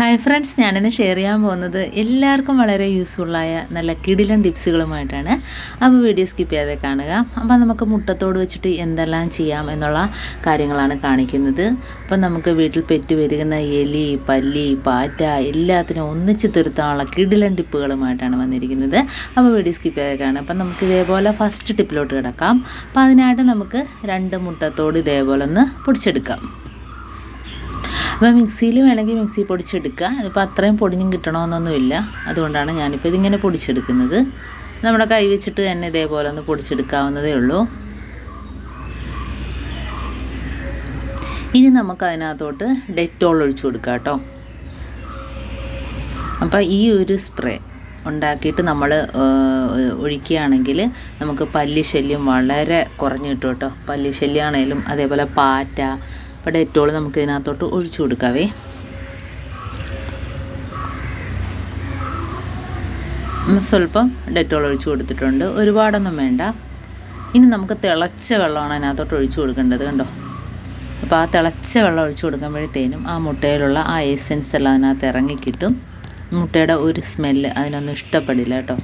Hi friends ഞാനിന്ന് share ചെയ്യാൻ പോകുന്നത് എല്ലാവർക്കും വളരെ യൂസ്ഫുള്ളായ നല്ല കിടിലൻ ടിപ്സുകളുമായിട്ടാണ് അപ്പോൾ വീഡിയോ സ്കിപ്പ് ചെയ്യാതെ കാണുക. അപ്പോൾ നമുക്ക് മുട്ടത്തോട് വെച്ചിട്ട് എന്തെല്ലാം ചെയ്യാം എന്നുള്ള കാര്യങ്ങളാണ് കാണിക്കുന്നത്. അപ്പോൾ നമുക്ക് വീട്ടിൽ പെറ്റ് വരുന്ന എലി പല്ലി പാറ്റ എല്ലാത്തിനും ഒന്നിച്ച് തുരുത്താനുള്ള കിടിലൻ ടിപ്പുകളുമായിട്ടാണ് വന്നിരിക്കുന്നത്. അപ്പോൾ വീഡിയോ സ്കിപ്പ് ചെയ്യാതെ കാണുക. അപ്പം നമുക്ക് ഇതേപോലെ ഫസ്റ്റ് ടിപ്പിലോട്ട് കിടക്കാം. അപ്പോൾ അതിനായിട്ട് നമുക്ക് രണ്ട് മുട്ടത്തോട് ഇതേപോലെ ഒന്ന് പൊടിച്ചെടുക്കാം. അപ്പോൾ മിക്സിയിൽ വേണമെങ്കിൽ മിക്സി പൊടിച്ചെടുക്കുക. ഇതിപ്പോൾ അത്രയും പൊടിഞ്ഞും കിട്ടണമെന്നൊന്നുമില്ല. അതുകൊണ്ടാണ് ഞാനിപ്പോൾ ഇതിങ്ങനെ പൊടിച്ചെടുക്കുന്നത്. നമ്മുടെ കൈ വെച്ചിട്ട് തന്നെ ഇതേപോലെ ഒന്ന് പൊടിച്ചെടുക്കാവുന്നതേ ഉള്ളൂ. ഇനി നമുക്ക് അതിനകത്തോട്ട് ഡെറ്റോൾ ഒഴിച്ചു കൊടുക്കാം കേട്ടോ. അപ്പോൾ ഈ ഒരു സ്പ്രേ ഉണ്ടാക്കിയിട്ട് നമ്മൾ ഒഴിക്കുകയാണെങ്കിൽ നമുക്ക് പല്ലി ശല്യം വളരെ കുറഞ്ഞു കിട്ടും കേട്ടോ. പല്ലി ശല്യമാണേലും അതേപോലെ പാറ്റ അപ്പോൾ ഡെറ്റോൾ നമുക്ക് ഇതിനകത്തോട്ട് ഒഴിച്ചു കൊടുക്കാവേ. സ്വല്പം ഡെറ്റോൾ ഒഴിച്ചു കൊടുത്തിട്ടുണ്ട്. ഒരുപാടൊന്നും വേണ്ട. ഇനി നമുക്ക് തിളച്ച വെള്ളമാണ് അതിനകത്തോട്ട് ഒഴിച്ചു കൊടുക്കേണ്ടത് കണ്ടോ? അപ്പോൾ ആ തിളച്ച വെള്ളം ഒഴിച്ചു കൊടുക്കുമ്പോഴത്തേനും ആ മുട്ടയിലുള്ള ആ എസെൻസ് എല്ലാം അതിനകത്ത് ഇറങ്ങിക്കിട്ടും മുട്ടയുടെ ഒരു സ്മെല്ല് അതിനൊന്നും ഇഷ്ടപ്പെടില്ല കേട്ടോ.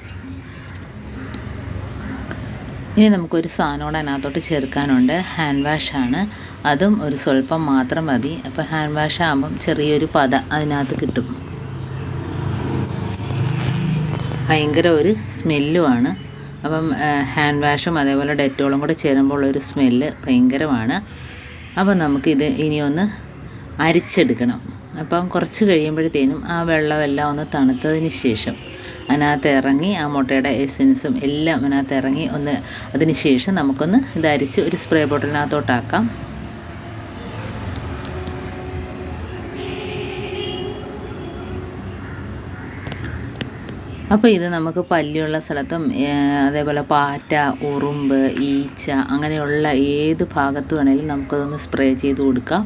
ഇനി നമുക്കൊരു സാധനം കൂടെ അതിനകത്തോട്ട് ചേർക്കാനുണ്ട്. ഹാൻഡ് വാഷാണ് അതും ഒരു സ്വല്പം മാത്രം മതി. അപ്പോൾ ഹാൻഡ് വാഷ് ആകുമ്പം ചെറിയൊരു പത അതിനകത്ത് കിട്ടും. ഭയങ്കര ഒരു സ്മെല്ലുമാണ്. അപ്പം ഹാൻഡ് വാഷും അതേപോലെ ഡെറ്റോളും കൂടെ ചേരുമ്പോൾ ഒരു സ്മെല്ല് ഭയങ്കരമാണ്. അപ്പം നമുക്കിത് ഇനിയൊന്ന് അരിച്ചെടുക്കണം. അപ്പം കുറച്ച് കഴിയുമ്പോഴത്തേനും ആ വെള്ളമെല്ലാം ഒന്ന് തണുത്തതിന് ശേഷം അതിനകത്ത് ഇറങ്ങി ആ മുട്ടയുടെ എസെൻസും എല്ലാം അതിനകത്ത് ഇറങ്ങി ഒന്ന് അതിന് ശേഷം നമുക്കൊന്ന് ഇത് അരിച്ച് ഒരു സ്പ്രേ ബോട്ടിലിനകത്തോട്ടാക്കാം അപ്പോൾ ഇത് നമുക്ക് പല്ലിയുള്ള സ്ഥലത്തും അതേപോലെ പാറ്റ ഉറുമ്പ് ഈച്ച അങ്ങനെയുള്ള ഏത് ഭാഗത്ത് വേണേലും നമുക്കതൊന്ന് സ്പ്രേ ചെയ്ത് കൊടുക്കാം.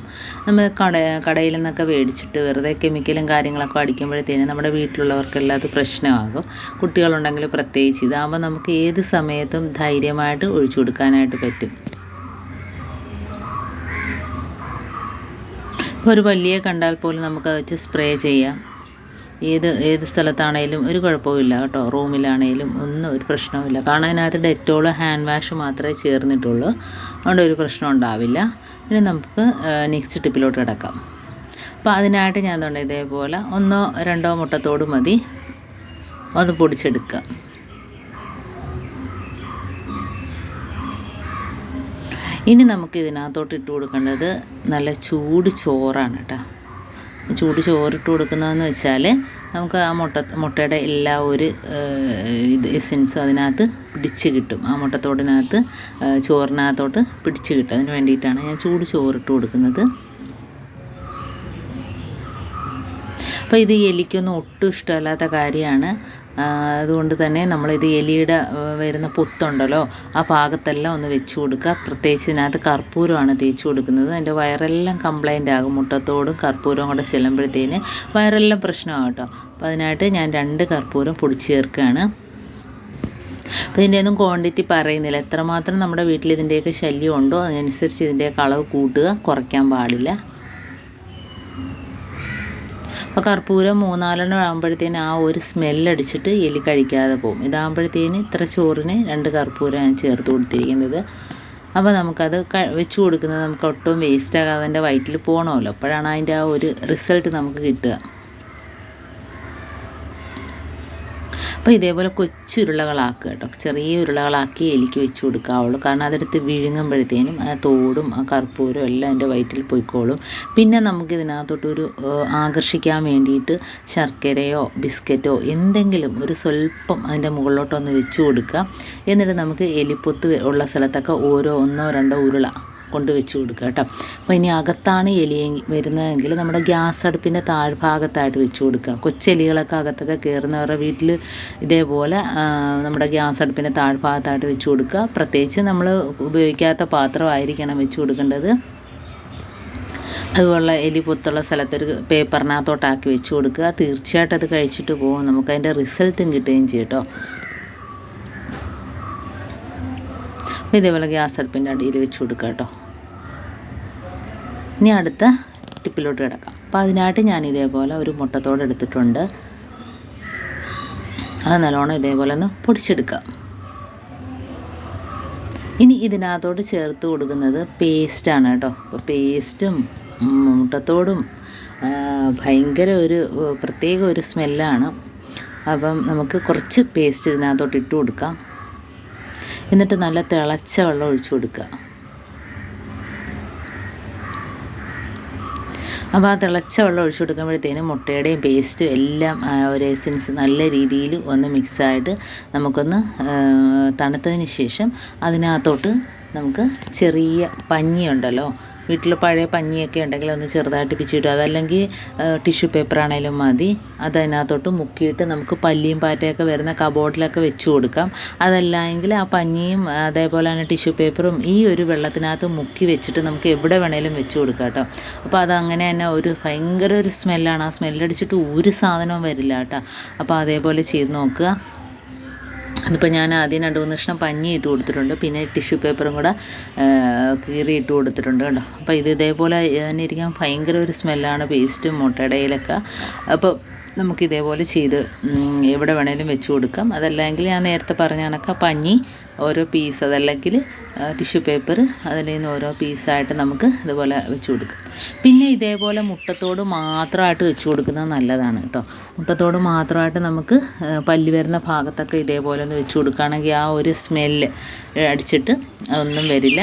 നമ്മൾ കട കടയിൽ നിന്നൊക്കെ മേടിച്ചിട്ട് വെറുതെ കെമിക്കലും കാര്യങ്ങളൊക്കെ അടിക്കുമ്പോഴത്തേനും നമ്മുടെ വീട്ടിലുള്ളവർക്കെല്ലാം അത് പ്രശ്നമാകും. കുട്ടികളുണ്ടെങ്കിൽ പ്രത്യേകിച്ച് ഇതാകുമ്പോൾ നമുക്ക് ഏത് സമയത്തും ധൈര്യമായിട്ട് ഒഴിച്ചു കൊടുക്കാനായിട്ട് പറ്റും. ഇപ്പോൾ ഒരു പല്ലിയെ കണ്ടാൽ പോലും നമുക്കത് വെച്ച് സ്പ്രേ ചെയ്യാം. ഏത് ഏത് സ്ഥലത്താണേലും ഒരു കുഴപ്പമില്ല കേട്ടോ. റൂമിലാണേലും ഒന്നും ഒരു പ്രശ്നവുമില്ല. കാരണം അതിനകത്ത് ഡെറ്റോൾ ഹാൻഡ് വാഷ് മാത്രമേ ചേർന്നിട്ടുള്ളൂ. അതുകൊണ്ട് ഒരു പ്രശ്നം ഉണ്ടാവില്ല. ഇനി നമുക്ക് നെക്സ്റ്റ് ടിപ്പിലോട്ട് കിടക്കാം. അപ്പോൾ അതിനായിട്ട് ഞാൻ തോന്നുന്നു ഇതേപോലെ ഒന്നോ രണ്ടോ മുട്ടത്തോട് മതി. ഒന്ന് പൊടിച്ചെടുക്കുക ഇനി നമുക്ക് ഇതിനകത്തോട്ട് ഇട്ട് കൊടുക്കേണ്ടത് നല്ല ചൂട് ചോറാണ് കേട്ടോ. ചൂട് ചോറിട്ട് കൊടുക്കുന്നതെന്ന് വെച്ചാൽ നമുക്ക് ആ മുട്ട മുട്ടയുടെ എല്ലാ ഒരു ഇത് എസെൻസും അതിനകത്ത് പിടിച്ച് കിട്ടും. ആ മുട്ടത്തോടിനകത്ത് ചോറിനകത്തോട്ട് പിടിച്ച് കിട്ടും. അതിന് വേണ്ടിയിട്ടാണ് ഞാൻ ചൂട് ചോറിട്ട് കൊടുക്കുന്നത്. അപ്പോൾ ഇത് എലിക്കൊന്നും ഒട്ടും ഇഷ്ടമല്ലാത്ത കാര്യമാണ്. അതുകൊണ്ട് തന്നെ നമ്മളിത് എലിയുടെ വരുന്ന പുത്തുണ്ടല്ലോ ആ ഭാഗത്തെല്ലാം ഒന്ന് വെച്ച് കൊടുക്കുക. പ്രത്യേകിച്ച് ഇതിനകത്ത് കർപ്പൂരമാണ് തേച്ച് കൊടുക്കുന്നത്. അതിന്റെ വയറെല്ലാം കംപ്ലൈന്റ് ആകും. മുട്ടത്തോടും കർപ്പൂരവും കൂടെ ചെല്ലുമ്പോഴത്തേന് വയറെല്ലാം പ്രശ്നമാകും കേട്ടോ. അപ്പോൾ അതിനായിട്ട് ഞാൻ രണ്ട് കർപ്പൂരം പൊടിച്ച് ചേർക്കുകയാണ്. അപ്പോൾ ഇതിന്റെ ഒന്നും ക്വാണ്ടിറ്റി പറയുന്നില്ല. എത്രമാത്രം നമ്മുടെ വീട്ടിൽ ഇതിന്റെയൊക്കെ ശല്യം ഉണ്ടോ അതിനനുസരിച്ച് ഇതിന്റെയൊക്കെ അളവ് കൂട്ടുക കുറയ്ക്കാൻ പാടില്ല. അപ്പോൾ കർപ്പൂരം മൂന്നാലെണ്ണം ആകുമ്പോഴത്തേന് ആ ഒരു സ്മെല്ലടിച്ചിട്ട് എലി കഴിക്കാതെ പോകും ഇതാകുമ്പോഴത്തേന് ഇത്ര ചോറിന് രണ്ട് കർപ്പൂരമാണ് ചേർത്ത് കൊടുത്തിരിക്കുന്നത്. അപ്പോൾ നമുക്കത് വെച്ച് കൊടുക്കുന്നത് നമുക്ക് ഒട്ടും വേസ്റ്റ് ആകാതെ അതിന്റെ വയറ്റിൽ പോകണമല്ലോ അപ്പോഴാണ് അതിന്റെ ആ ഒരു റിസൾട്ട് നമുക്ക് കിട്ടുക. അപ്പോൾ ഇതേപോലെ കൊച്ചുരുളകളാക്കുക കേട്ടോ. ചെറിയ ഉരുളകളാക്കി എലിക്ക് വെച്ച് കൊടുക്കാവുള്ളൂ. കാരണം അതെടുത്ത് വിഴുങ്ങുമ്പോഴത്തേനും തോടും ആ കർപ്പൂരവും എല്ലാം എന്റെ വയറ്റിൽ പോയിക്കോളും. പിന്നെ നമുക്ക് ഇതിനകത്തോട്ടൊരു ആകർഷിക്കാൻ വേണ്ടിയിട്ട് ശർക്കരയോ ബിസ്ക്കറ്റോ എന്തെങ്കിലും ഒരു സ്വല്പം അതിന്റെ മുകളിലോട്ടൊന്ന് വെച്ച് കൊടുക്കുക. എന്നിട്ട് നമുക്ക് എലിപ്പൊത്ത് ഉള്ള സ്ഥലത്തൊക്കെ ഓരോ ഒന്നോ രണ്ടോ ഉരുള കൊണ്ട് വെച്ച് കൊടുക്കുക കേട്ടോ. അപ്പോൾ ഇനി അകത്താണ് എലി വരുന്നതെങ്കിൽ നമ്മുടെ ഗ്യാസ് അടുപ്പിന്റെ താഴ്ഭാഗത്തായിട്ട് വെച്ച് കൊടുക്കുക. കൊച്ചെലികളൊക്കെ അകത്തൊക്കെ കയറുന്നവരുടെ വീട്ടിൽ ഇതേപോലെ നമ്മുടെ ഗ്യാസ് അടുപ്പിന്റെ താഴ്ഭാഗത്തായിട്ട് വെച്ച് കൊടുക്കുക. പ്രത്യേകിച്ച് നമ്മൾ ഉപയോഗിക്കാത്ത പാത്രമായിരിക്കണം വെച്ച് കൊടുക്കേണ്ടത്. അതുപോലെ എലി പൊത്തുള്ള സ്ഥലത്തൊരു പേപ്പറിനകത്തോട്ടാക്കി വെച്ച് കൊടുക്കുക. തീർച്ചയായിട്ടും അത് കഴിച്ചിട്ട് പോകും. നമുക്കതിന്റെ റിസൾട്ടും കിട്ടുകയും ചെയ്യും കേട്ടോ. ഇതേപോലെ ഗ്യാസ് അടുപ്പിന്റെ അടിയിൽ വെച്ച് കൊടുക്കുക കേട്ടോ. ഇനി അടുത്ത ടിപ്പിലോട്ട് കിടക്കാം. അപ്പോൾ അതിനായിട്ട് ഞാൻ ഇതേപോലെ ഒരു മുട്ടത്തോട് എടുത്തിട്ടുണ്ട്. അത് നല്ലോണം ഇതേപോലെ ഒന്ന് പൊടിച്ചെടുക്കാം ഇനി ഇതിനകത്തോട്ട് ചേർത്ത് കൊടുക്കുന്നത് പേസ്റ്റാണ് കേട്ടോ. അപ്പോൾ പേസ്റ്റും മുട്ടത്തോടും ഭയങ്കര ഒരു പ്രത്യേക ഒരു സ്മെല്ലാണ്. അപ്പം നമുക്ക് കുറച്ച് പേസ്റ്റ് ഇതിനകത്തോട്ട് ഇട്ട് കൊടുക്കാം. എന്നിട്ട് നല്ല തിളച്ച വെള്ളം ഒഴിച്ചു കൊടുക്കുക. അപ്പോൾ ആ തിളച്ച വെള്ളം ഒഴിച്ചു കൊടുക്കുമ്പോഴത്തേനും മുട്ടയുടെയും പേസ്റ്റും എല്ലാം ഒരു എസൻസ് നല്ല രീതിയിൽ ഒന്ന് മിക്സായിട്ട് നമുക്കൊന്ന് തണുത്തതിന് ശേഷം അതിനകത്തോട്ട് നമുക്ക് ചെറിയ പഞ്ഞിയുണ്ടല്ലോ വീട്ടിൽ പഴയ പഞ്ഞിയൊക്കെ ഉണ്ടെങ്കിൽ ഒന്ന് ചെറുതായിട്ട് പിച്ചിട്ട് അതല്ലെങ്കിൽ ടിഷ്യൂ പേപ്പർ ആണെങ്കിലും മതി. അതതിനകത്തോട്ട് മുക്കിയിട്ട് നമുക്ക് പല്ലിയും പാറ്റയൊക്കെ വരുന്ന കബോർഡിലൊക്കെ വെച്ച് കൊടുക്കാം. അതല്ലെങ്കിൽ ആ പഞ്ഞിയും അതേപോലെ തന്നെ ടിഷ്യൂ പേപ്പറും ഈ ഒരു വെള്ളത്തിനകത്ത് മുക്കി വെച്ചിട്ട് നമുക്ക് എവിടെ വേണേലും വെച്ച് കൊടുക്കാം കേട്ടോ. അപ്പോൾ അതങ്ങനെ തന്നെ ഒരു ഭയങ്കര ഒരു സ്മെല്ലാണ്. ആ സ്മെല്ലടിച്ചിട്ട് ഒരു സാധനവും വരില്ല കേട്ടോ. അപ്പോൾ അതേപോലെ ചെയ്ത് നോക്കുക. അതിപ്പോൾ ഞാൻ ആദ്യം രണ്ട് മൂന്ന് കഷ്ണം പഞ്ഞി ഇട്ട് കൊടുത്തിട്ടുണ്ട്. പിന്നെ ടിഷ്യൂ പേപ്പറും കൂടെ കീറി ഇട്ട് കൊടുത്തിട്ടുണ്ട് കേട്ടോ. അപ്പോൾ ഇത് ഇതേപോലെ തന്നെ ഇരിക്കാൻ ഭയങ്കര ഒരു സ്മെല്ലാണ് പേസ്റ്റും മുട്ടടയിലൊക്കെ. അപ്പോൾ നമുക്ക് ഇതേപോലെ ചെയ്ത് എവിടെ വേണേലും വെച്ച് കൊടുക്കാം. അതല്ലെങ്കിൽ ഞാൻ നേരത്തെ പറഞ്ഞ കണക്കാണ് പഞ്ഞി ഓരോ പീസ് അതല്ലെങ്കിൽ ടിഷ്യൂ പേപ്പർ അതിൽ നിന്ന് ഓരോ പീസായിട്ട് നമുക്ക് ഇതുപോലെ വെച്ച് കൊടുക്കാം. പിന്നെ ഇതേപോലെ മുട്ടത്തോട് മാത്രമായിട്ട് വെച്ച് കൊടുക്കുന്നത് നല്ലതാണ് കേട്ടോ. മുട്ടത്തോട് മാത്രമായിട്ട് നമുക്ക് പല്ല് വരുന്ന ഭാഗത്തൊക്കെ ഇതേപോലെ ഒന്ന് വെച്ച് കൊടുക്കുകയാണെങ്കിൽ ആ ഒരു സ്മെല്ല് അടിച്ചിട്ട് അതൊന്നും വരില്ല.